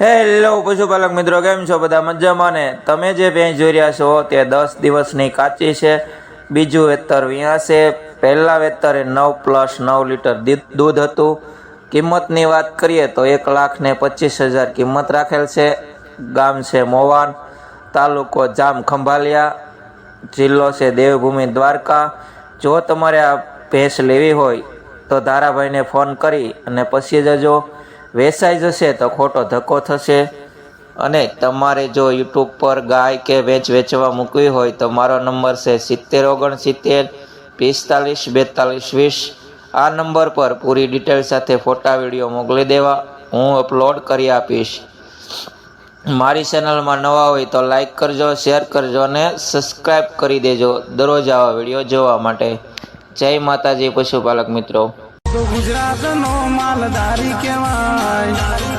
Hello પશુપાલક મિત્રો, કેમ છો? બધા મજામાં ને? તમે જે ભેંસ જોઈ રહ્યા છો, તે દસ દિવસની કાચી છે. બીજું વેતર વિયાશે પહેલા વેતરે નવ પ્લસ નવ લીટર દૂધ હતું. કિંમતની વાત કરીએ તો એક લાખ ને પચીસ હજાર કિંમત રાખેલ છે. ગામ છે મોવાન તાલુકો જામ ખંભાલિયા, જિલ્લો છે દેવભૂમિ દ્વારકા. જો તમારે આ ભેંસ લેવી હોય, તો ધારાભાઈને ફોન કરી અને પછી જજો. વેચાઈ જશે તો ખોટો ધક્કો થશે. અને તમારે જો યુટ્યુબ પર ગાય કે વેચ વેચવા મૂકવી હોય તો મારો નંબર છે સિત્તેર ઓગણસિત્તેર, પિસ્તાલીસ, બેતાલીસ, વીસ. આ નંબર પર પૂરી ડિટેલ સાથે ફોટા, વીડિયો મોકલી દેવા. હું અપલોડ કરી આપીશ. મારી ચેનલમાં નવા હોય તો લાઈક કરજો, શેર કરજો અને સબસ્ક્રાઈબ કરી દેજો. દરરોજ આવા વીડિયો જોવા માટે. જય માતાજી, પશુપાલક મિત્રો. તો ગુજરાતનો માલધારી કહેવાય.